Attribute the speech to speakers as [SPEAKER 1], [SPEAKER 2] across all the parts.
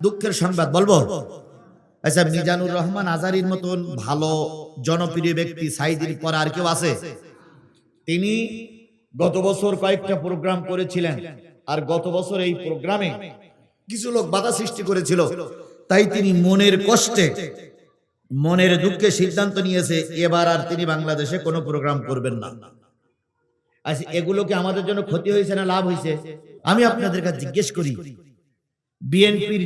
[SPEAKER 1] দুঃখের সংবাদ বলব? আচ্ছা মিজানুর রহমান আজারির মতন ভালো, জনপ্রিয় ব্যক্তি সাইদির পর আর কেউ আছে? তিনি গত বছর কয়েকটা প্রোগ্রাম করেছিলেন, আর গত বছর এই প্রোগ্রামে কিছু লোক বাধা সৃষ্টি করেছিল। তাই তিনি মনের কষ্টে, মনের দুঃখে সিদ্ধান্ত নিয়েছে, এবার আর তিনি বাংলাদেশে কোনো প্রোগ্রাম করবেন না। আচ্ছা এগুলোকে আমাদের জন্য ক্ষতি হয়েছে না লাভ হয়েছে? আমি আপনাদের কাছে জিজ্ঞেস করি বিএনপির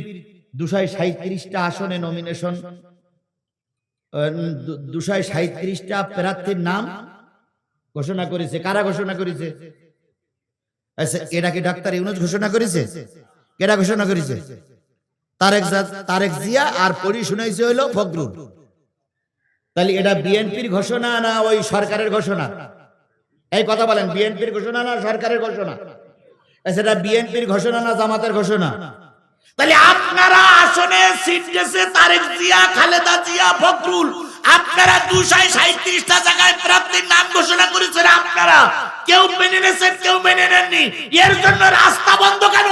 [SPEAKER 1] দুশায় সাঁত্রিশটা আসনে নমিনেশন দুশায় সাঁত্রিশটা প্রার্থীর নাম ঘোষণা করেছে। কারা ঘোষণা করেছে? আচ্ছা এটা কি ডাক্তার ইউনুস ঘোষণা করেছে? কেডা ঘোষণা করেছে? তারেক তারেক জিয়া আর পরি শুনাইছে হইল ফখরুল। তাহলে এটা বিএনপির ঘোষণা না ওই সরকারের ঘোষণা? এই কথা বলেন বিএনপির ঘোষণা না সরকারের ঘোষণা? আচ্ছা, এটা বিএনপির ঘোষণা না জামাতের ঘোষণা? তাহলে আপনারা আসনে সিট গেছে তারেক জিয়া, খালেদা জিয়া, ফখরুল। আপনারা দুশায় সাঁত্রিশটা জায়গায় প্রার্থীর নাম ঘোষণা করেছেন আপনারা। কেউ মেনে নিয়েছেন, কেউ মেনে নেননি। এর জন্য রাস্তা বন্ধ কেন?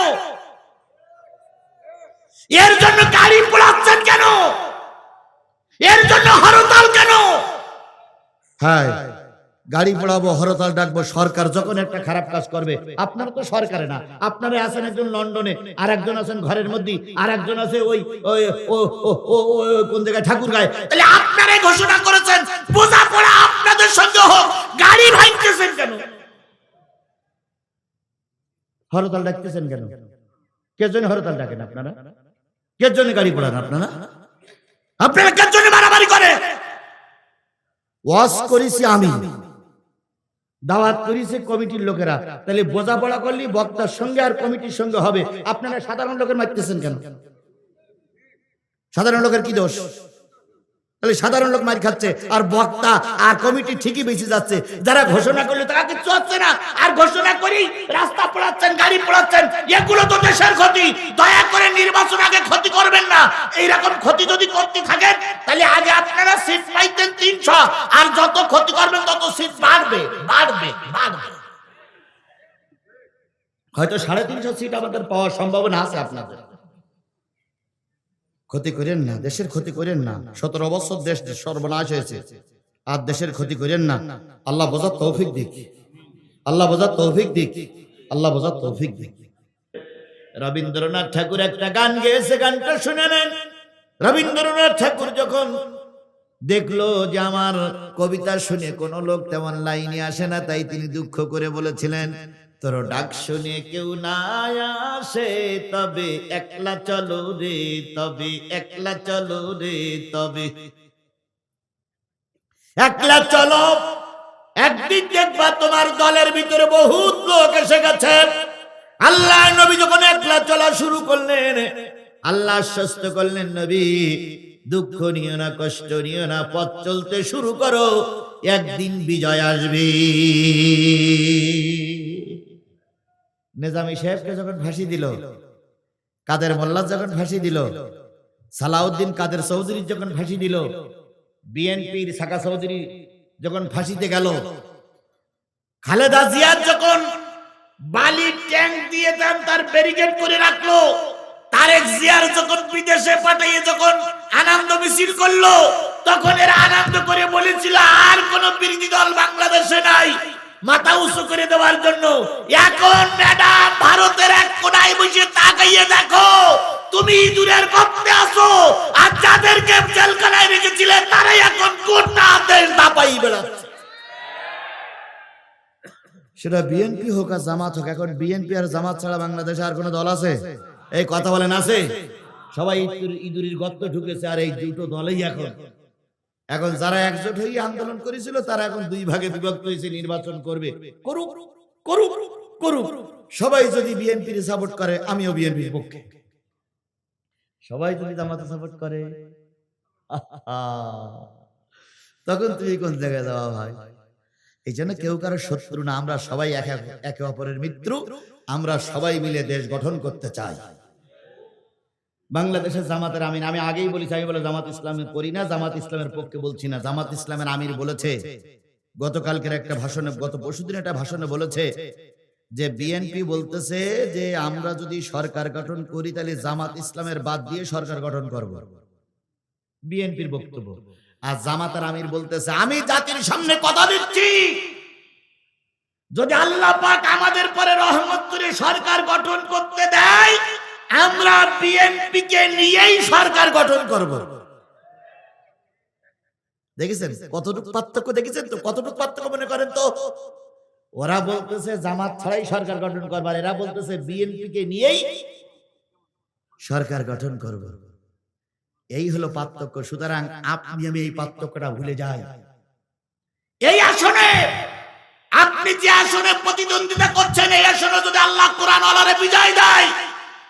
[SPEAKER 1] এর জন্য গাড়ি পোড়াচ্ছেন কেন? এর জন্য হরতাল কেন? হ্যাঁ। গাড়ি পোড়াবো, হরতাল ডাকবো, সরকার যখন একটা খারাপ কাজ করবে, আপনারা তো সরকারে না। আপনারা আছেন একজন লন্ডনে আর একজন আছেন ঘরের মধ্যে আর একজন আছে ওই কোন জায়গায় ঠাকুর গায়ে তাহলে আপনারাই ঘোষণা করেছেন বোঝা পড়া আপনাদের সঙ্গে হোক, গাড়ি ভাঙতেছেন কেন? হরতাল ডাকতেছেন কেন? কে জন্য হরতাল ডাকেন আপনারা? কে জন্য গাড়ি পড়ান আপনারা? আপনারা কে জন্য মারামারি করে ওয়াশ করেছি আমি। দাওয়াত করিছে কমিটির লোকেরা। তাহলে বোঝাপড়া করলি বক্তার সঙ্গে আর কমিটির সঙ্গে হবে। আপনারা সাধারণ লোকের মারতেছেন কেন? সাধারণ লোকের কি দোষ? তাহলে সাধারণ লোক মার খাচ্ছে। আর বক্তা আর কমিটি ঠিকই বেঁচে যাচ্ছে। যারা ঘোষণা করলে তারা কিছু হচ্ছে না। আর ঘোষণা করি রাস্তা পড়াচ্ছেন, গাড়ি পড়াচ্ছেন, এগুলো তো দেশের ক্ষতি। দয়া করে নির্বাচন আগে ক্ষতি করবেন না। এইরকম ক্ষতি যদি করতে থাকেন, তাহলে আগে আপনারা সিট পাইতেন তিনশো। আর যত ক্ষতি করবেন, তত সিট বাড়বে বাড়বে বাড়বে। হয়তো সাড়ে তিনশো সিট আমাদের পাওয়ার সম্ভাবনা আছে আপনাদের। ক্ষতি করেন না, দেশের ক্ষতি করেন না। সতেরো বছর দেশ সর্বনাশ হয়েছে, আর দেশের ক্ষতি করেন না। আল্লাহ বোঝার তৌফিক দিক। আল্লাহ বোঝার তৌফিক দিক। আল্লাহ বোঝার তৌফিক দিক। রবীন্দ্রনাথ ঠাকুর একটা গান গেয়েছে, গানটা শুনে নেন। রবীন্দ্রনাথ ঠাকুর যখন দেখল যে আমার কবিতা শুনে কোনো লোক তেমন লাইনে আসে না, তাই তিনি দুঃখ করে বলেছিলেন তোর ডাক শুনে কেউ না আসে, তবে একলা চলো রে, তবে একলা চলো রে, তবে। একলা চলো, একদিন দেখবা তোমার দলের ভিতরে বহুত লোক এসে গেছে। আল্লাহ নবী যখন একলা চলা শুরু করলেন, আল্লাহ আশ্বস্ত করলেন, নবী, দুঃখ নিও না, কষ্ট নিও না, পথ চলতে শুরু করো, একদিন বিজয় আসবে। নেজামি সাহেবকে যখন ফাঁসি দিল, কাদের মোল্লা যখন ফাঁসি দিল, সালাউদ্দিন কাদের চৌধুরী যখন ফাঁসি দিল, বিএনপির সাকা চৌধুরী যখন ফাঁসিতে গেল, খালেদা জিয়ার যখন বালি ট্যাঙ্ক দিয়ে দেন তার ব্যারিকেড করে রাখল, তারেক জিয়ার যখন বিদেশে পাঠিয়ে যখন আনন্দ মিছিল করল, তখন এরা আনন্দ করে বলেছিল, আর কোন বিরোধী দল বাংলাদেশে নাই। মাথা উঁচু করে দেওয়ার জন্য। এখন ম্যাডাম, ভারতের এক কোনায় বসে তাকাইয়ে দেখো, তুমি ইঁদুরের গপ্পে আসো আর যাদেরকে জেলখানায় রেখেছিলে, তারাই এখন কোনটা দেশ দাপাই বেড়াচ্ছে। সেটা বিএনপি হোক আর জামাত হোক, এখন বিএনপি আর জামাত ছাড়া বাংলাদেশে আর কোন দল আছে? এই কথা বলেন, আছে? সবাই ইঁদুর- ইঁদুরির গর্ত ঢুকেছে, আর এই দুটো দলেই এখন এখন যারা একজোট হয়ে আন্দোলন করেছিল, তারা এখন দুই ভাগে বিভক্ত হয়েছে, নির্বাচন করবে। করুক করুক করুক। সবাই যদি বিএনপির সাপোর্ট করে, আমিও বিএনপির পক্ষে। সবাই যদি জামাতে সাপোর্ট করে তখন তুমি কোন জায়গায় যাওয়া ভাই? এই জন্য কেউ কারও শত্রু না, আমরা সবাই একে একে অপরের মিত্র, আমরা সবাই মিলে দেশ গঠন করতে চাই। বাংলাদেশের জামাতের আমির, আমি আগেই বলেছি, আমি বলে জামাত ইসলামের করি না, জামাত ইসলামের পক্ষে বলছি না। জামাত ইসলামের আমির বলেছে, গতকালকের একটা ভাষণে, গত পরশুদিন একটা ভাষণে বলেছে যে, বিএনপি বলতেছে যে, আমরা যদি সরকার গঠন করি, তাহলে জামাত ইসলামের বাদ দিয়ে সরকার গঠন করব। বিএনপির বক্তব্য। আর জামাতার আমির বলতেছে, আমি জাতির সামনে কথা দিচ্ছি। যদি আল্লাহ পাক আমাদের পরে রহমত করে সরকার গঠন করতে দেয় আমরা বিএনপি কে নিয়েই সরকার গঠন করব। দেখেছেন? কতটুকু পার্থক্য দেখেছেন তো? কতটুকু পার্থক্য মনে করেন তো? ওরা বলতেছে, জামাত ছাড়াই সরকার গঠন করবার এরা বলতেছে বিএনপি কে নিয়েই সরকার গঠন করব। এই হলো পার্থক্য। সুতরাং আপনি, আমি এই পার্থক্যটা ভুলে যাই। এই আসনে, আপনি যে আসনে প্রতিদ্বন্দ্বিতা করছেন, এই আসনে যদি আল্লাহ কোরআন বিজয় দেয়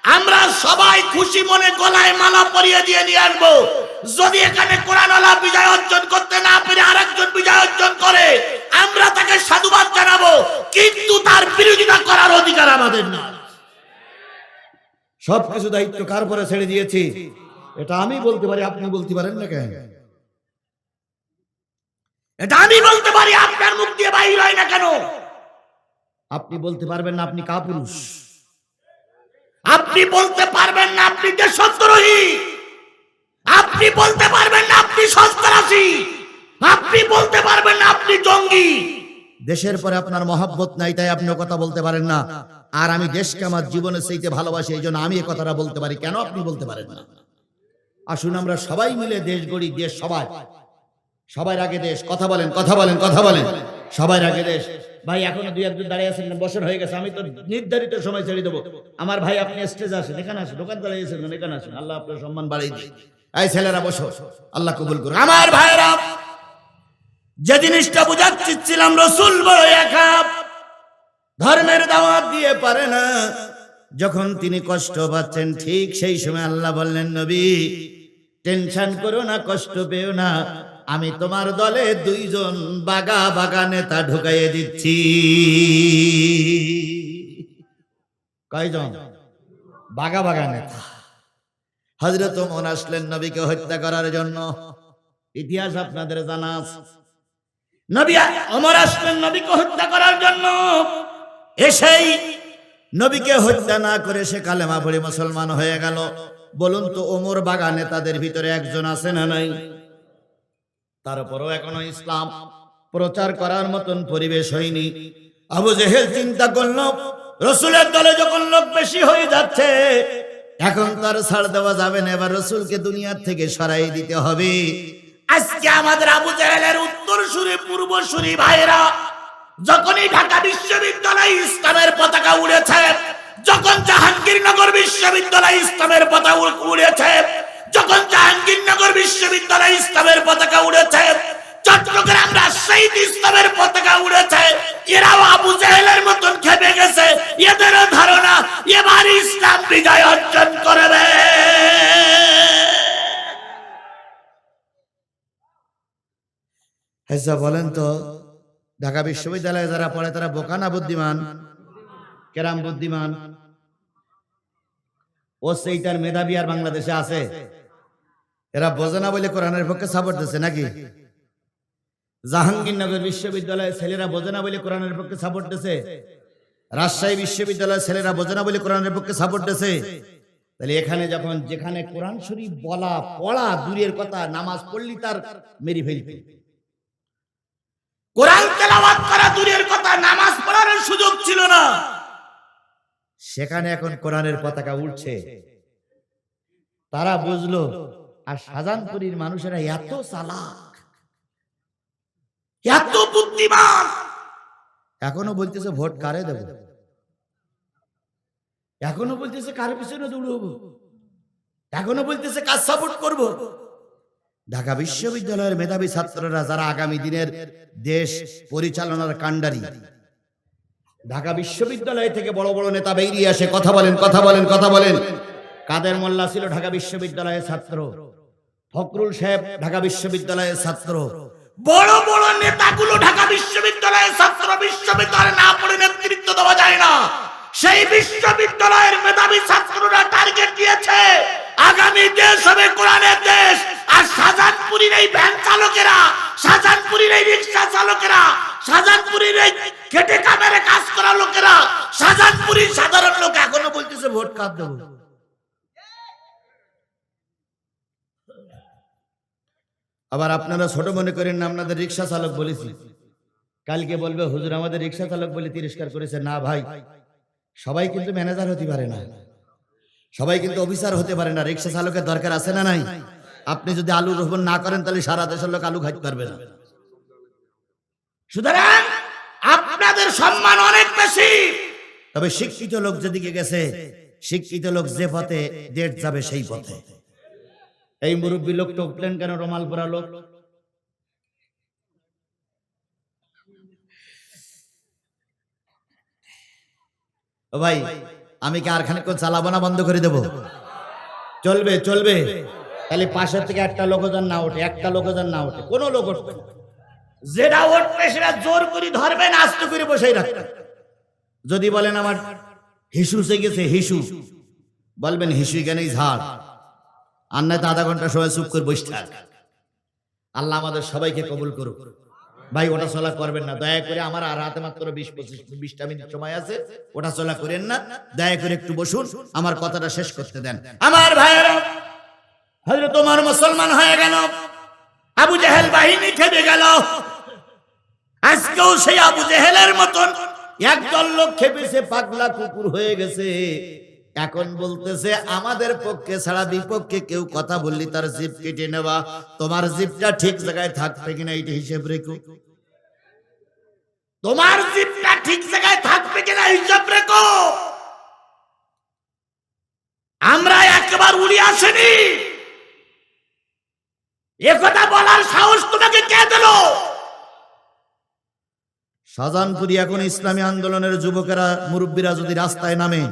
[SPEAKER 1] আমরা সবাই খুশি মনে গলায় মালা পরিয়ে দিয়ে নিয়ে আসব যদি এখানে কোরআন আল্লাহ বিজয় অর্জন করতে না পেরে আরেকজন বিজয় অর্জন করে, আমরা তাকে সাধুবাদ জানাব, কিন্তু তার বিরোধিতা করার অধিকার আমাদের না সবকিছু দায়িত্ব কার পরে ছেড়ে দিয়েছি? এটা আমি বলতে পারি, আপনি বলতে পারেন না কেন? এটা আমি বলতে পারি, আপনার মুখ দিয়ে বাইর হয় না কেন? আপনি বলতে পারবেন না আপনি কাপুরুষ। আপনি বলতে পারবেন না আপনি দেশদ্রোহী। আপনি বলতে পারবেন না আপনি সন্ত্রাসী। আপনি বলতে পারবেন না আপনি জঙ্গি। দেশের পরে আপনার মহাব্বত নাই, তাই আপনি কথা বলতে পারেন না। আর আমি দেশকে আমার জীবনের সেইতে ভালোবাসি এই জন্য আমি এই কথাটা বলতে পারি। কেন আপনি বলতে পারেন না? আসুন আমরা সবাই মিলে দেশ গড়ি, দেশ সবাই। সবার আগে দেশ, কথা বলেন কথা বলেন কথা বলেন। সবার আগে দেশ। ভাই, এখনও দুই একজন দাঁড়িয়ে আছেন বছর হয়ে গেছে, আমি তো নির্ধারিত সময় ছেড়ে দেবো। আমার ভাই, আপনি স্টেজ আসেন, এখানে আসেন, দোকান দাঁড়িয়েছেন এখানে আসেন। আল্লাহ আপনার সম্মান বাড়িয়ে দিই এই ছেলেরা, বসো। আল্লাহ কবুল করুন আমার ভাইরা যে জিনিসটা বুঝাচ্ছিলাম রসুল বড় একাপ ধর্মের দাওয়াত দিয়ে পারে না। যখন তিনি কষ্ট পাচ্ছেন, ঠিক সেই সময় আল্লাহ বললেন, নবী, টেনশন করো না, কষ্ট পেও না। আমি তোমার দলে দুইজন বাগা বাগা নেতা ঢুকাইয়ে দিচ্ছি। কয়জন? বাগা নেতা। হজরত ওমর আসলেন নবীকে হত্যা করার জন্য। ইতিহাস আপনাদের জানা। নবী অমর আসলেন নবীকে হত্যা করার জন্য। এসেই নবীকে হত্যা না করে সে কালেমা পড়ে মুসলমান হয়ে গেল। বলুন তো ওমর বাগানে তাদের ভিতরে একজন আছে না নাই? তারপরও এখনও ইসলাম প্রচার করার মতন পরিবেশ হয়নি। আবু জেহেল চিন্তা করল, রসুলের দলে যখন লোক বেশি হয়ে যাচ্ছে, এখন তার ছাড় দেওয়া যাবে না, এবার রসুলকে দুনিয়ার থেকে সরাই দিতে হবে। আজকে আমাদের আবু জেহেলের উত্তর সুরে পূর্ব সুরি ভাইরা যখনই ঢাকা বিশ্ববিদ্যালয় ইসলামের পতাকা উড়েছে, যখন জাহাঙ্গীরনগর বিশ্ববিদ্যালয় ইসলামের পতাকা উড়- উড়েছে যখন জাহাঙ্গীরনগর বিশ্ববিদ্যালয় ইসলামের পতাকা উড়েছে, চট্টগ্রাম রাজশাহী ইসলামের পতাকা উড়েছে, এরাও আবু জাহেলের মতন খেপে গেছে ধারণা এবার ইসলাম বিজয় অর্জন করবে। বলেন তো, ঢাকা বিশ্ববিদ্যালয়ে যারা পড়ে তারা বোকা না বুদ্ধিমান, কেরাম বুদ্ধিমান। ও সেইটার মেধাবী আর বাংলাদেশে আছে। এরা বোঝে না বলে কোরআনের পক্ষে সাপোর্ট দিচ্ছে নাকি? জাহাঙ্গীরনগর বিশ্ববিদ্যালয়ের ছেলেরা বোঝে না বলে কোরআনের পক্ষে সাপোর্ট দিচ্ছে। রাজশাহী বিশ্ববিদ্যালয়ের ছেলেরা বোঝে না বলে কোরআনের পক্ষে সাপোর্ট দিচ্ছে। তাহলে এখানে যখন যেখানে কোরআন শরীফ বলা, পড়া দূরের কথা, নামাজ পড়লি তার মেরি ফেলতে কোরআন তেলাওয়াত করা দূরের কথা, নামাজ পড়ার সুযোগ ছিল না। সেখানে এখন কোরআনের পতাকা উঠছে তারা বুঝলো আর শাহজাহানপুরীর মানুষেরা এত চালাক, এত বুদ্ধিমান। এখনও বলতেছে ভোট কারে দেব? এখনও বলতেছে কার পিছনে দৌড়ব? এখনও বলতেছে কাজ সাপোর্ট করব? ঢাকা বিশ্ববিদ্যালয়ের মেধাবী ছাত্ররা যারা আগামী দিনের দেশ পরিচালনার কাণ্ডারি, ঢাকা বিশ্ববিদ্যালয় থেকে বড় বড় নেতা বেরিয়ে আসে। কথা বলেন কথা বলেন কথা বলেন। কাদের মোল্লা ছিল ঢাকা বিশ্ববিদ্যালয়ের ছাত্র? ফখরুল সাহেব ঢাকা বিশ্ববিদ্যালয়ের ছাত্র। বড় বড় নেতাগুলো ঢাকা বিশ্ববিদ্যালয়ের ছাত্র, বিশ্ববিদ্যালয়ে না পড়ে নেতৃত্ব দেওয়া যায় না। সেই বিশ্ববিদ্যালয়ের মেধাবী ছাত্ররা টার্গেট দিয়েছে, আগামী দেশ হবে কোরআনের দেশ। আর শাহজাহানপুরীর এই ভ্যান চালকেরা শাহজাহানপুরীর এই রিক্সা চালকেরা শাহজাহানপুরীর এই খেটে কামেরে কাজ করা লোকেরা শাহজাহানপুরি সাধারণ লোক এখনও বলতেছে ভোট কার দেবো? আবার আপনারা ছোট মনে করেন না, আপনাদের রিক্সা চালক বলেছি। কালকে বলবে, হুজুর, আমাদের রিক্সা চালক বলে তিরস্কার করেছে। না ভাই, সবাই কিন্তু ম্যানেজার হতে পারে না। সবাই কিন্তু অফিসার হতে পারে না। রিক্সা চালকের দরকার আছে না নাই? আপনি যদি আলু রোপণ না করেন, তাহলে সারা দেশের লোক আলু খাইতে পারবে না। সুতরাং আপনাদের সম্মান অনেক বেশি। তবে শিক্ষিত লোক যেদিকে গেছে, শিক্ষিত লোক যে পথে, দেশ যাবে সেই পথে। এই মুরব্বী লোক টপলেন কেন রোমাল পরা লোক? ভাই, আমি কি আর খানিক চালাবো না, বন্ধ করে দেব? চলবে চলবে। তাহলে পাশের থেকে একটা লোক যেন না ওঠে, একটা লোক যেন না ওঠে, কোনো লোক উঠবে। যেটা উঠবে সেটা জোর করে ধরবেন আস্তে করে বসেই রাখবেন যদি বলেন আমার, হিসু সে গেছে, হিসু। বলবেন, হিসু কেনই ঝাড়। আর নয়তো আধা ঘণ্টা সময় চুপ করে বসে থাক। আল্লাহ আমাদের সবাইকে কবুল করুক। ভাই, ওটা চলা করবেন না। দয়া করে আমার আর হাতে মাত্র বিশ পঁচিশ, বিশটা মিনিট সময় আছে, ওটা চলা করেন না। দয়া করে একটু বসুন, আমার কথাটা শেষ করতে দেন। আমার ভাইয়েরা হয়তো তোমার মুসলমান হয়ে গেল। আবু জেহেল বাহিনী খেপে গেল। আজকেও সেই আবু জেহেলের মতন একদল লোক খেপেছে, পাগলা কুকুর হয়ে গেছে। এখন বলতেছে, আমাদের পক্ষে ছাড়া বিপক্ষে কেউ কথা বললি তার জিপ কেটে নেওয়া। তোমার জিপটা ঠিক জায়গায় থাকবে কিনা এইটা হিসেব রেখো। তোমার জিপটা ঠিক জায়গায় থাকবে কিনা হিসাব রেখো। আমরা একবার উড়ি আসেনি। একথা বলার সাহস তোমাকে কে দিল? শাহজাহানপুরি এখন ইসলামী আন্দোলনের যুবকেরা, মুরব্বীরা যদি রাস্তায় নামে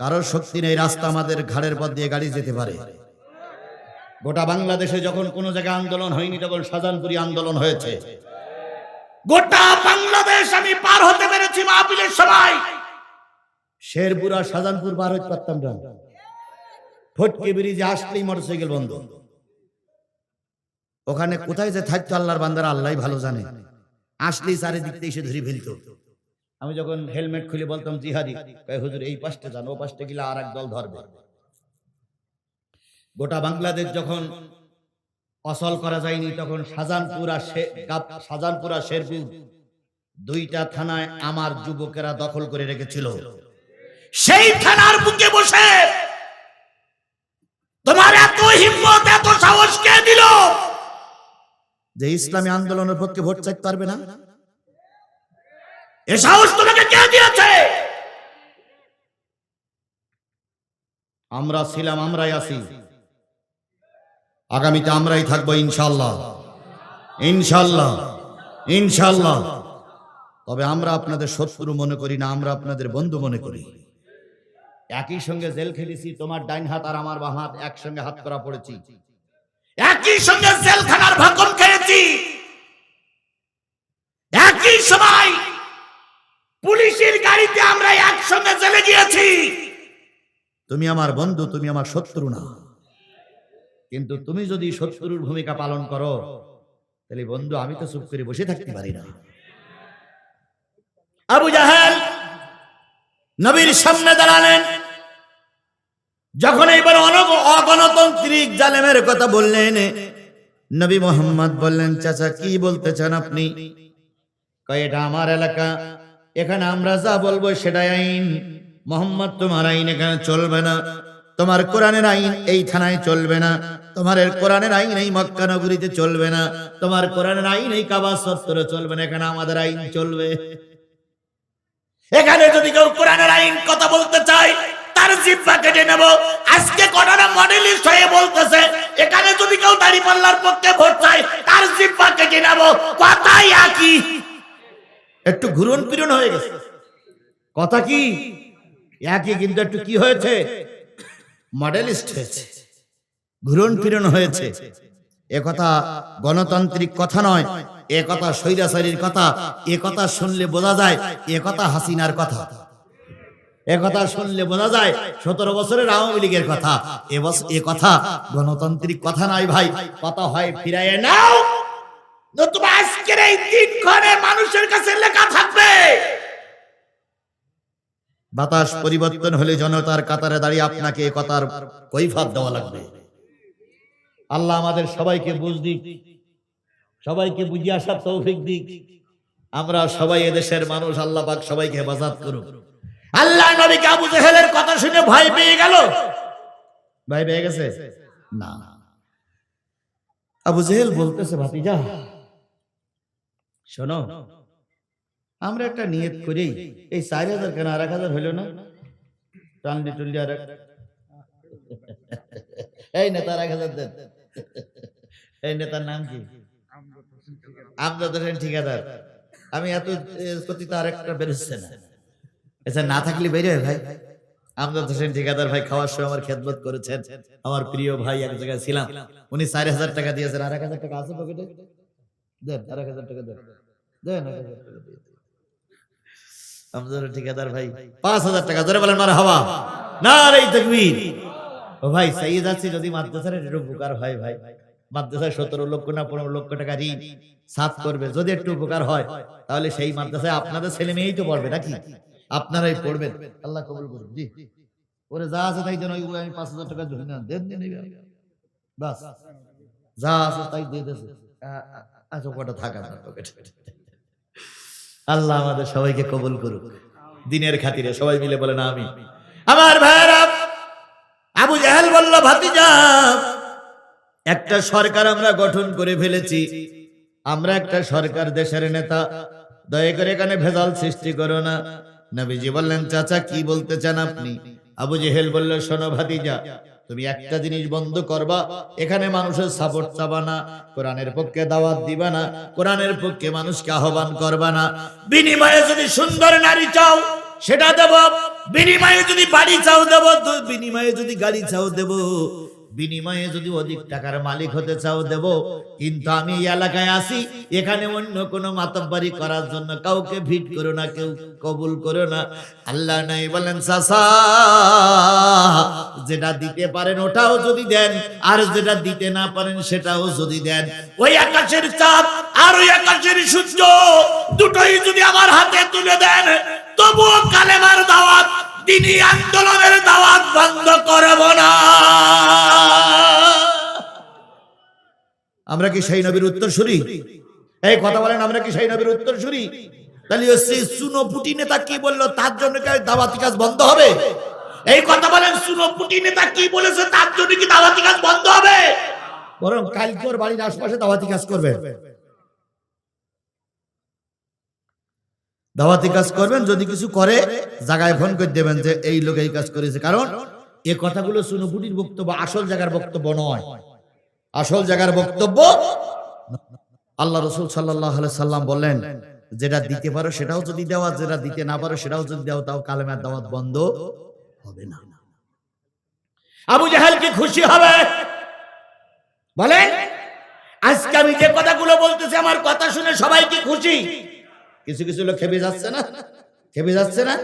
[SPEAKER 1] কারোর শক্তি নেই, রাস্তা আমাদের ঘাড়ের পথ দিয়ে গাড়ি যেতে পারে। গোটা বাংলাদেশে যখন কোনো জায়গায় আন্দোলন হয়নি, তখন শাহজাহানপুরি আন্দোলন হয়েছে। গোটা বাংলাদেশ আমি পার হতে পেরেছি মাহফিলের সময় শেরপুরা শাহজাহানপুর পার হতে পারতাম না। ফটকে ব্রিজে আসলেই মোটরসাইকেল বন্ধ। ওখানে কোথায় যে থাকতো আল্লাহর বান্দারা আল্লাহ ভালো জানে। আসলেই চারিদিক থেকে এসে ধরে ফেলতো। আমি যখন হেলমেট খুলে বলতাম, জিহাদি হুজুর, এই পাশটা যান, ও পাশটা গেলে আর এক দল ধরবে। গোটা বাংলাদেশ যখন অসল করা যায়নি, তখন শাহজাহানপুর আর শেরপুর দুইটা থানায় আমার যুবকেরা দখল করে রেখেছিল। সেই থানার বুকে বসে তোমার এত হিম্মত, এত সাহস কে দিল যে ইসলামী আন্দোলনের পক্ষে ভোট চাইতে পারবে না? এ সাহস তোমাকে কে দিয়েছে? আমরা ছিলাম আমরাই আছি। আগামীতে আমরাই থাকব ইনশাল্লাহ ইনশাল্লাহ ইনশাল্লাহ তবে আমরা আপনাদের শত্রু মনে করি না আমরা আপনাদের বন্ধু মনে করি। একই সঙ্গে জেল খেলেছি তোমার ডাইন হাত আর আমার বাম হাত একসঙ্গে হাত করা পড়েছি। একই সঙ্গে জেল জেলখানার ভাকন খেয়েছি। একই সময় পুলিশের গাড়িতে আমরা একসঙ্গে চলে গিয়েছি তুমি আমার বন্ধু, তুমি আমার শত্রু না। কিন্তু তুমি যদি শত্রুর ভূমিকা পালন করো, তাহলে বন্ধু, আমি তো চুপ করে বসে থাকতে পারি না। আবু জাহেল নবীর সামনে দাঁড়ালেন। যখন এইবার অনগ- অগণতান্ত্রিক জালেমের কথা বললেন, নবী মোহাম্মদ বললেন, চাচা, কি বলতে চান আপনি এটা আমার এলাকা। এখানে আমরা যা বলব সেটাই আইন। মোহাম্মদ, তোমার আইন এখানে চলবে না। তোমার কোরআনের আইন এই থানায় চলবে না। তোমার কোরআনের আইন এই মক্কা নগরীতে চলবে না। তোমার কোরআনের আইন এই কাবা সত্তরে চলবে না। এখানে আমাদের আইন চলবে। এখানে যদি কেউ কোরআনের আইন কথা বলতে চায়, তার জিব্বা কেটে নেব। আজকে কটানা মডেলিস্ট হয়ে বলতেছে, এখানে যদি কেউ দাড়ি পাল্লার পক্ষে ভোট চায়, তার জিব্বা কেটে নেব। কথাই একই। একটু ঘুরন ফিরন হয়ে গেছে। কথা কি? একই কিন্তু একটু কি হয়েছে? মডেলিস্ট হয়েছে। ঘুরন ফিরন হয়েছে। এ কথা গণতান্ত্রিক কথা নয়। এ কথা স্বৈরাচারীর কথা। এ কথা শুনলে বোঝা যায়। এ কথা হাসিনার কথা। এ কথা শুনলে বোঝা যায়। সতেরো বছরের আওয়ামী লীগের কথা। এ বছ- এ কথা গণতান্ত্রিক কথা নয় ভাই। কথা হয় ফিরাইয়ে নাও। নতুবা আজকের এই দিনক্ষণে মানুষের কাছে লেখা থাকবে। বাতাস পরিবর্তন হলে জনতার কাতারে দাঁড়িয়ে আপনাকে এ কথার কৈফাত দেওয়া লাগবে। আল্লাহ আমাদের সবাইকে বুঝ দিক, সবাইকে বুঝিয়ে আসার তৌফিক দিক। আমরা সবাই এদেশের মানুষ, আল্লাহ পাক সবাইকে হেফাজত করুক। আল্লাহ নবীকে আবু জেহেলের কথা শুনে ভয় পেয়ে গেল। ভয় পেয়ে গেছে? না। আবু জেহেল বলতেছে, ভাতিজা, শোনো আমরা একটা নিয়ত করি, এই চার হাজার কেন আর এক হাজার হইল না? টানলি টুনলি আর এই নেতার এক হাজার দেন। এই নেতার নাম কি? আমজাদ হোসেন ঠিকাদার। আমি এত কথিত আর একটা বেরোচ্ছে না। আচ্ছা না থাকলে বেরোয় ভাই। আমজাদ হোসেন ঠিকাদার ভাই খাওয়ার সময় আমার খেদমত করেছেন। আমার প্রিয় ভাই এক জায়গায় ছিলাম। উনি চার হাজার টাকা দিয়েছেন। আর এক হাজার টাকা আছে পকেটে দেন আর এক হাজার টাকা দেন। দেন এক হাজার টাকা দিয়ে ঠিকাদার ভাই। পাঁচ হাজার টাকা ধরে বলেন না রে তকবীর। ও ভাই সাইয়ে যাচ্ছি যদি মাদ্রাসার একটু উপকার হয় ভাই। মাদ্রাসায় সতেরো লক্ষ না পনেরো লক্ষ টাকা ঋণ করবে। যদি একটু উপকার হয়, তাহলে সেই মাদ্রাসায় আপনাদের ছেলে মেয়েই তো পড়বে নাকি? আপনারাই পড়বেন। আল্লাহ কবুল করুন। জি। ওরে যা আছে তাই যেন আমি পাঁচ হাজার টাকা ধরে নেন। দেন, দিন বাস। যা আছে তাই দিয়ে দেছে আচ্ছা কটা থাকা না আল্লাহ আমাদের সবাইকে কবুল করুক। দিনের খাতিরে সবাই মিলে বলেন আমি আমার ভাইরা আবু জাহেল বলল, ভাতিজা, একটা সরকার আমরা গঠন করে ফেলেছি। আমরা একটা সরকার দেশের নেতা। দয়া করে এখানে ভেজাল সৃষ্টি করো না। নবীজি বললেন, চাচা, কি বলতে চান আপনি? আবু জেহেল বলল, শোনো ভাতিজা তুমি একটা জিনিস বন্ধ করবা, এখানে মানুষের সাপোর্ট চাবা না, কোরআনের পক্ষে দাওয়াত দিবা না, কোরআনের পক্ষে মানুষকে আহ্বান করবা না। বিনিময়ে যদি সুন্দর নারী চাও, সেটা দেব। বিনিময়ে যদি বাড়ি চাও দেব, বিনিময়ে যদি গাড়ি চাও দেব। বিনিময়ে যদি অধিক টাকার মালিক হতে চাও, দেব। কিন্তু আমি এলাকায় আসি এখানে অন্য কোনো মাতব্বারি করার জন্য কাউকে ভিট করো না, কেউ কবুল করো না। আল্লাহ নাই বলেন সাসা যেটা দিতে পারেন ওটাও যদি দেন, আর যেটা দিতে না পারেন সেটাও যদি দেন। ওই আকাশের চাঁদ আর ওই আকাশের সূর্য দুটোই যদি আমার হাতে তুলে দেন, তবুও কালেমার দাওয়াত তিনি আন্দোলনের দাওয়াত বন্ধ করব না। আমরা কি সেই নবীর উত্তর শুরি এই কথা বলেন, আমরা কি সেই নবীর উত্তর শুরি তাহলে সেই সুনো পুটি নেতা কি বলল? তার জন্য কি দাওয়াতি কাজ বন্ধ হবে? এই কথা বলেন, সুনো পুটি নেতা কি বলেছে? তার জন্য কি দাওয়াতি কাজ বন্ধ হবে? বরং কালকে ওর বাড়ির আশপাশে দাওয়াতি কাজ করবে। দাওয়াতি কাজ করবেন, যদি কিছু করে, জায়গায় ফোন করে দেবেন যে এই লোক এই কাজ করেছে। কারণ এ কথাগুলো সুনুপুটির বক্তব্য আসল জায়গার বক্তব্য নয়। আসল জায়গার বক্তব্য আল্লাহ রসুল সাল্লাহ সাল্লাম বললেন, যেটা দিতে পারো সেটাও যদি দেওয়া যেটা দিতে না পারো সেটাও যদি দেওয়া তাও কালেমার দাওয়াত বন্ধ হবে না। আবু জাহেল কি খুশি হবে? বলে আজকে আমি যে কথাগুলো বলতেছি, আমার কথা শুনে সবাই কি খুশি? কিছু কিছু লোক খেপে যাচ্ছে না? খেপে যাচ্ছে না?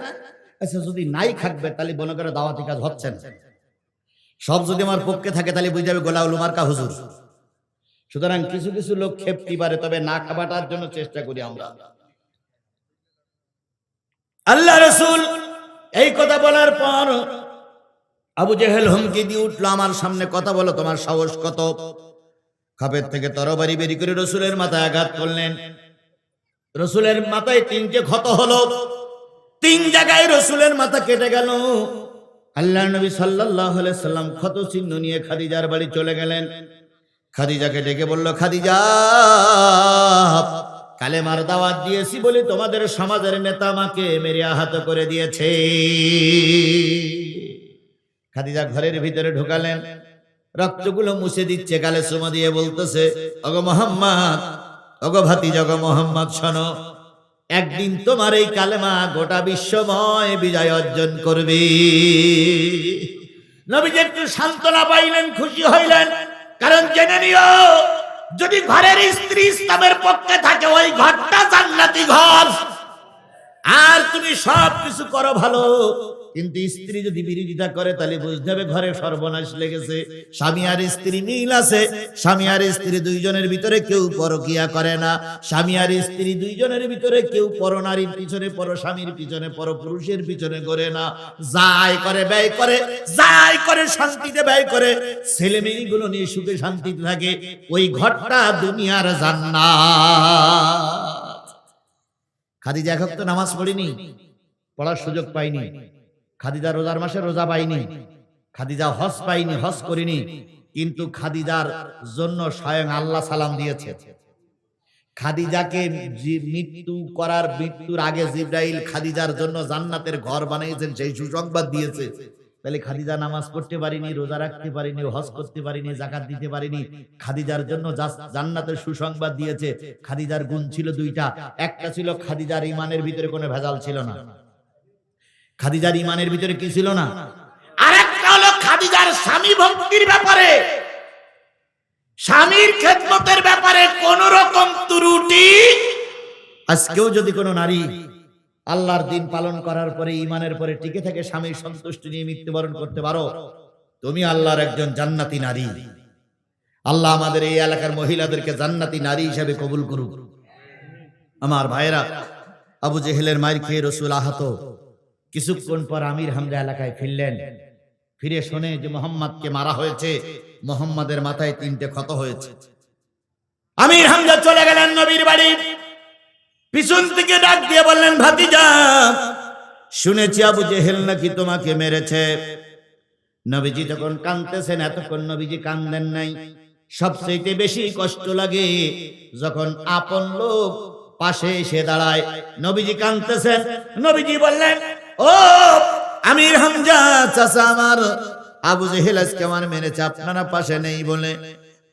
[SPEAKER 1] আচ্ছা যদি নাই থাকবে, তাহলে মনে করে দাওয়াতি কাজ হচ্ছে না। সব যদি আমার পক্ষে থাকে, তাহলে বুঝে যাবে গোলাউল মার্কা হুজুর। সুতরাং কিছু কিছু লোক খেপতে পারে, তবে না খাবাটার জন্য চেষ্টা করি আমরা। আল্লাহ রসুল এই কথা বলার পর আবু জেহেল হুমকি দিয়ে উঠল, আমার সামনে কথা বলো, তোমার সাহস কত? খাপের থেকে তরবারি বেরি করে রসুলের মাথায় আঘাত করলেন। রসুলের মাথায় তিনটে ক্ষত হলো, তিন জায়গায় রসুলের মাথা কেটে গেল। আল্লাহ নবী সাল্লাহ সাল্লাম ক্ষত চিহ্ন নিয়ে খাদিজার বাড়ি চলে গেলেন। খাদিজাকে ডেকে বলল, খাদিজা, কালেমার দাওয়াত দিয়েছি বলে তোমাদের সমাজের নেতা আমাকে মেরে আহত করে দিয়েছে। খাদিজা ঘরের ভিতরে ঢুকালেন। রক্তগুলো মুছে দিচ্ছে, গালে সুমা দিয়ে বলতেছে অগ মোহাম্মদ অগো জগ মোহাম্মদ, শোনো। একদিন তোমার এই কালেমা গোটা বিশ্বময় বিজয় অর্জন করবে। নবীজি একটু সান্ত্বনা পাইলেন, খুশি হইলেন। কারণ জেনে নিও, যদি ঘরের স্ত্রী ইসলামের পক্ষে থাকে, ওই ঘরটা জান্নাতি ঘর। আর তুমি সব কিছু করো ভালো। কিন্তু স্ত্রী যদি বিরোধিতা করে, তাহলে বুঝতে হবে ঘরে সর্বনাশ লেগেছে। স্বামী আর স্ত্রী মিল আছে। স্বামী আর স্ত্রী দুইজনের ভিতরে কেউ পরকিয়া করে না। স্বামী আর স্ত্রী দুইজনের ভিতরে কেউ পরনারীর পিছনে পর, স্বামীর পিছনে পর, পুরুষের পিছনে করে না। যাই করে, ব্যয় করে, যাই করে, শান্তিতে ব্যয় করে। ছেলে মেয়েগুলো নিয়ে সুখে শান্তিতে থাকে। ওই ঘরটা দুনিয়ার জান্নাত। খাদিজা একক তো নামাজ পড়িনি। পড়ার সুযোগ পাইনি খাদিজা রোজার মাসে রোজা পাইনি, খাদিজা হজ পাইনি, হজ করিনি, কিন্তু খাদিজার জন্য স্বয়ং আল্লাহ সালাম দিয়েছে। খাদিজাকে মৃত্যু করার মৃত্যুর আগে জিব্রাইল খাদিজার জন্য জান্নাতের ঘর বানিয়েছেন, সেই সুসংবাদ দিয়েছে। তাহলে খাদিজা নামাজ পড়তে পারিনি, রোজা রাখতে পারিনি, হজ করতে পারিনি, জাকাত দিতে পারিনি, খাদিজার জন্য জান্নাতের সুসংবাদ দিয়েছে। খাদিজার গুণ ছিল দুইটা, একটা ছিল খাদিজার ইমানের ভিতরে কোনো ভেজাল ছিল না। খাদিজার ইমানের ভিতরে কি ছিল না? আরেকটা হলো খাদিজার স্বামী ভক্তির ব্যাপারে। স্বামীর খেদমতের ব্যাপারে কোন রকম ত্রুটি আজকেও যদি কোনো নারী আল্লাহর দিন পালন করার পরে ইমানের পরে টিকে থাকে স্বামীর সন্তুষ্টি নিয়ে মৃত্যুবরণ করতে পারো তুমি আল্লাহর একজন জান্নাতি নারী। আল্লাহ আমাদের এই এলাকার মহিলাদেরকে জান্নাতি নারী হিসেবে কবুল করুক। আমার ভাইরা আবু জেহেলের মায়ের খেয়ে রসুল আহত। কিছুক্ষণ পর আমির হামজা এলাকায় ফিরলেন। ফিরে শোনে যে মোহাম্মদকে মারা হয়েছে, মোহাম্মদের মাথায় তিনটে ক্ষত হয়েছে। আমির হামজা চলে গেলেন নবীর বাড়ি। পিছন থেকে ডাক দিয়ে বললেন, ভাতিজা, শুনেছি আবু জেহেল নাকি তোমাকে মেরেছে। নবীজি যখন কাঁদতেছেন, এতক্ষণ নবীজি কান্দেন নাই। সবচেয়ে বেশি কষ্ট লাগে যখন আপন লোক পাশে এসে দাঁড়ায়। নবীজি কাঁদতেছেন। নবীজি বললেন ও আমির হামজা, চাচা আমার। আবু জেহেল আজকে আমার মেরেছে, আপনারা পাশে নেই বলে।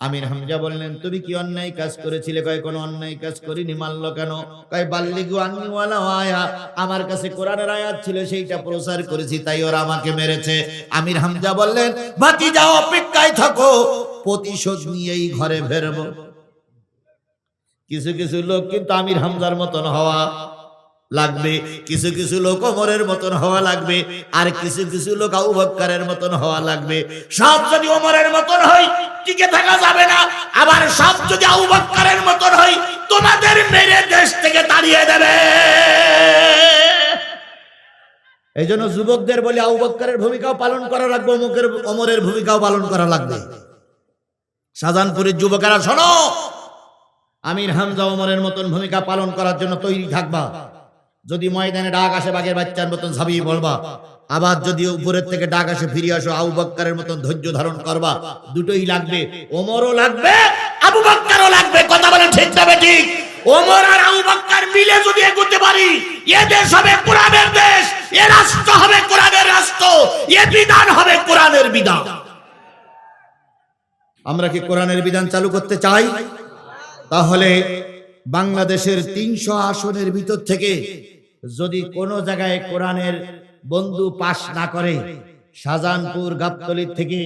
[SPEAKER 1] আমির হামজা বললেন, তুমি কি অন্যায় কাজ করেছিলে? কয়, কোনো অন্যায় কাজ করিনি মানলো কেন? কয়, বাল্লিগু আন্নিওয়ালা আয়া, আমার কাছে কোরআনের আয়াত ছিল, সেইটা প্রচার করেছি, তাই ওরা আমাকে মেরেছে। আমির হামজা বললেন, বাকি যাও, অপেক্ষায় থাকো, প্রতিশোধ নিয়েই ঘরে ফেরবো। কিছু কিছু লোক কিন্তু আমির হামজার মতন হওয়া লাগবে। কিছু কিছু লোক ওমরের মতন হওয়া লাগবে, আর কিছু কিছু লোক আবু মতন হওয়া লাগবে। সব যদি ওমরের মতন হয়, টিকে থাকা যাবে না। আবার সব যদি আবু মতন হয়, তোমাদের মেরে দেশ থেকে তাড়িয়ে দেবে। এই জন্য যুবকদের বলে, আবু ভূমিকাও পালন করা লাগবে, অমুকের, অমরের ভূমিকাও পালন করা লাগবে। শাহজাহানপুরের যুবকেরা, শোনো! আমির হামজা ওমরের মতন ভূমিকা পালন করার জন্য তৈরি থাকবা। যদি ময়দানে ডাক আসে বাঘের বাচ্চার মতন, ঝাঁপিয়ে পড়বা। আবার যদি উপরের থেকে ডাক আসে, ফিরে আসো, আবু বক্কারের মতন ধৈর্য ধারণ করবা। দুটোই লাগবে। ওমরও লাগবে, আবু বক্কারও লাগবে। কথা বলে ঠিক যাবে ঠিক ওমর আর আবু বক্কার মিলে যদি এগোতে পারি, এ দেশ হবে কোরআনের দেশ, এ রাষ্ট্র হবে কোরআনের রাষ্ট্র, এ বিধান হবে কোরআনের বিধান। আমরা কি কোরআনের বিধান চালু করতে চাই? তাহলে বাংলাদেশের তিনশো আসনের ভিতর থেকে যদি কোনো জায়গায় কোরআনের বন্ধু পাশ না করে, শাহজাহানপুর গাবতলির থেকে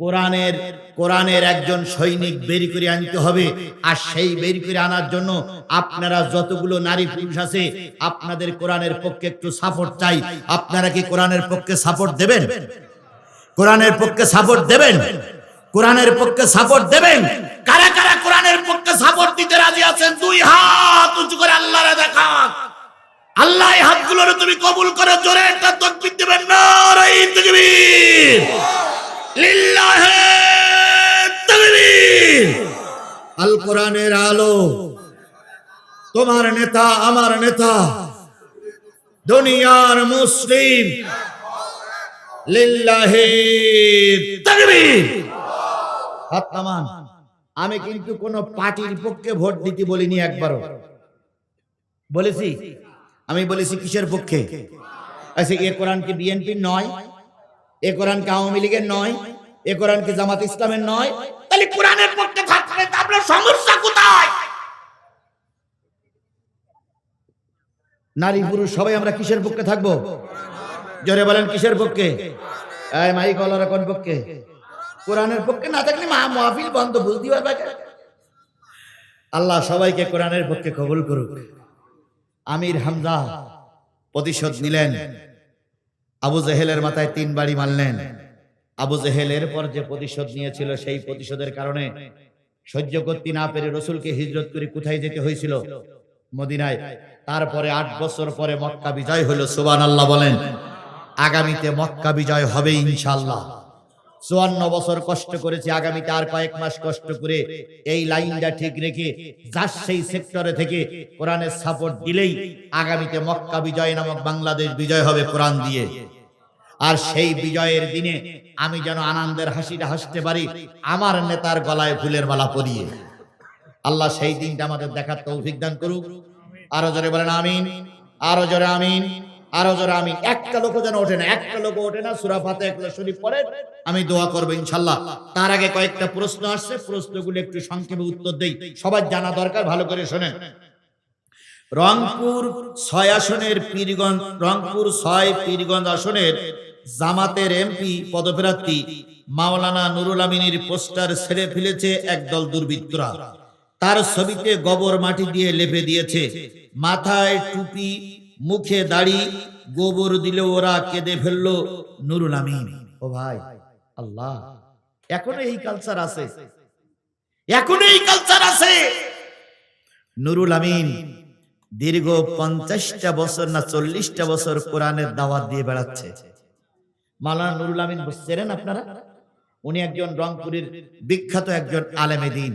[SPEAKER 1] কোরআনের কোরআনের একজন সৈনিক বের করে আনতে হবে, আর সেই বের করে আনার জন্য আপনারা যতগুলো নারী পুরুষ আছে, আপনাদের কোরআনের পক্ষে একটু সাপোর্ট চাই। আপনারা কি কোরআনের পক্ষে সাপোর্ট দেবেন? কোরআনের পক্ষে সাপোর্ট দেবেন? কোরআনের পক্ষে সাপোর্ট দেবেন? কারা কারা কোরআনের পক্ষে সাপোর্ট দিতে রাজি আছেন? দুই হাত উঁচু করে আল্লাহরে দেখা আল্লাহ, এই হাতগুলোর তুমি কবুল করে জোরে একটা তকবির দিবেন। নারাই তাকবীর। লিল্লাহে আল কোরআনের আলো। তোমার নেতা, আমার নেতা। দুনিয়ার মুসলিম। লিল্লাহে তাকবীর। হাত নামান। আমি কিন্তু কোন পার্টির পক্ষে ভোট দিতে বলিনি একবারও। বলেছি আমি বলেছি কিসের পক্ষে? আচ্ছা এ কোরআন কি বিএনপির নয়, এ কোরআন কি আওয়ামী লীগের নয়, এ কোরআন কি জামাত ইসলামের নয়। তাহলে কোরআনের পক্ষে থাকলে আপনার সমস্যা কোথায়? নারী, পুরুষ, সবাই আমরা কিসের পক্ষে থাকব? জোরে বলেন, কিসের পক্ষে? এই মাইক ওয়ালারা কোন পক্ষে? কোরআনের পক্ষে না থাকলে মা মাহফিল বন্ধ বুঝতে পারবে? আল্লাহ সবাইকে কোরআনের পক্ষে কবুল করুক। আমির হামজা প্রতিশোধ নিলেন। আবু জেহেলের মাথায় তিন বাড়ি মারলেন। আবু জেহেলের পর যে প্রতিশোধ নিয়েছিল সেই প্রতিশোধের কারণে সহ্য করতে না পেরে রসুলকে হিজরত করে কোথায় যেতে হয়েছিল? মদিনায়। তারপরে আট বছর পরে মক্কা বিজয় হলো সুবান আল্লাহ বলেন। আগামীতে মক্কা বিজয় হবে ইনশাল্লাহ চুয়ান্ন বছর কষ্ট করেছি আগামীতে আর কয়েক মাস কষ্ট করে এই লাইনটা ঠিক রেখে যার সেই সেক্টরে থেকে কোরআনের সাপোর্ট দিলেই আগামীতে মক্কা বিজয় নামক বাংলাদেশ বিজয় হবে কোরআন দিয়ে। আর সেই বিজয়ের দিনে আমি যেন আনন্দের হাসিটা হাসতে পারি, আমার নেতার গলায় ফুলের মালা পরিয়ে। আল্লাহ সেই দিনটা আমাদের দেখার তৌফিক দান করুক। আরও জোরে বলেন আমিন, আরও জোরে আমিন। আরও জোরে আমিন একটা লোক যেন ওঠে না, একটা লোক ওঠে না, সুরা ফাতে শরীফ পড়ে আমি দোয়া করব ইনশাল্লাহ তার আগে কয়েকটা প্রশ্ন আসছে, প্রশ্নগুলো একটু সংক্ষেপে উত্তর দেই, সবার জানা দরকার, ভালো করে শোনেন। রংপুর ছয় আসনের পীরগঞ্জ, রংপুর ছয় পীরগঞ্জ আসনের জামাতের এমপি, পদপ্রার্থী মাওলানা নুরুল আমিনীর পোস্টার ছেড়ে ফেলেছে একদল দুর্বৃত্তরা। তার ছবিতে গোবর মাটি দিয়ে লেপে দিয়েছে। মাথায় টুপি মুখে দাড়ি, গোবর দিলে ওরা কেঁদে ফেলল নুরুল আমিন। ও ভাই, আল্লাহ, এখনও এই কালচার আছে। এখনও এই কালচার আছে। নুরুল আমিন দীর্ঘ পঞ্চাশটা বছর না চল্লিশটা বছর কোরআনের দাওয়াত দিয়ে বেড়াচ্ছে। মালানা নুরুল আমিন বুঝছেন আপনারা? উনি একজন রংপুরের বিখ্যাত একজন আলেমে দিন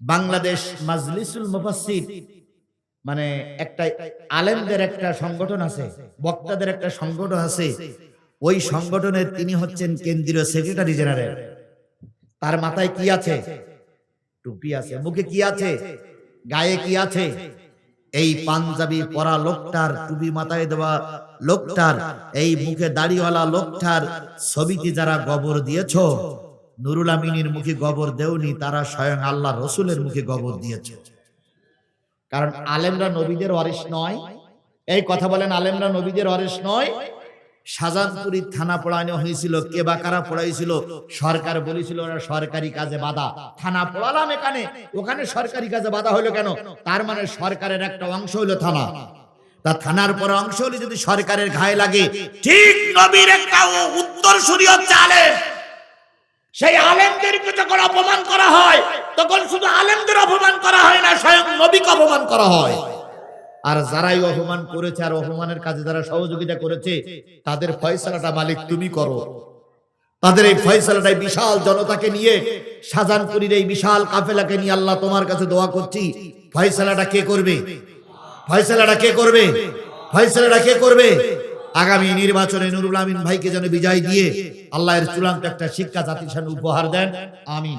[SPEAKER 1] বাংলাদেশ মাজলিসুল মুফাসসির মানে একটা আলেমদের একটা সংগঠন আছে, বক্তাদের একটা সংগঠন আছে। ওই সংগঠনের তিনি হচ্ছেন কেন্দ্রীয় সেক্রেটারি জেনারেল। তার মাথায় কি আছে? টুপি আছে মুখে কি আছে? গায়ে কি আছে? এই পাঞ্জাবি পরা লোকটার টুপি মাথায় দেওয়া লোকটার, এই মুখে দাড়িওয়ালা লোকটার ছবিটি যারা গবর দিয়েছ, নুরুল আমিনীর মুখে গবর দেওনি, তারা স্বয়ং আল্লাহ রসুলের মুখে গবর দিয়েছে। কারণ আলেমরা নবীদের ওয়ারিস নয়। এই কথা বলেন, আলেমরা নবীদের ওয়ারিস নয়। শাহজাহানপুরি থানা পড়ানো হয়েছিল, কে বা কারা পড়াইছিল? সরকার বলেছিল, ওরা সরকারি কাজে বাধা। থানা পড়ালাম এখানে, ওখানে সরকারি কাজে বাধা হলো কেন? তার মানে সরকারের একটা অংশ হলো থানা। তা থানার পর অংশ হলে যদি সরকারের ঘায়ে লাগে, ঠিক নবীর একটা উত্তর সূরি হচ্ছে আলেম। সেই আলেমদেরকে যখন অপমান করা হয়, তখন শুধু আলেমদের অপমান করা হয় না, স্বয়ং নবীকে অপমান করা হয়। আর যারাই অপমান করেছে আর অপমানের কাজে যারা সহযোগিতা করেছে, তাদের ফয়সালাটা মালিক তুমি করো। তাদের এই ফয়সালাটাই বিশাল জনতাকে নিয়ে শাহজাহানপুরীর এই বিশাল কাফেলাকে নিয়ে আল্লাহ তোমার কাছে দোয়া করছি। ফয়সালাটা কে করবে? ফয়সালাটা কে করবে? ফয়সালাটা কে করবে? আগামী নির্বাচনে নুরুল আমিন ভাইকে যেন বিজয় দিয়ে আল্লাহর চূড়ান্ত একটা শিক্ষা জাতির সামনে উপহার দেন, আমিন।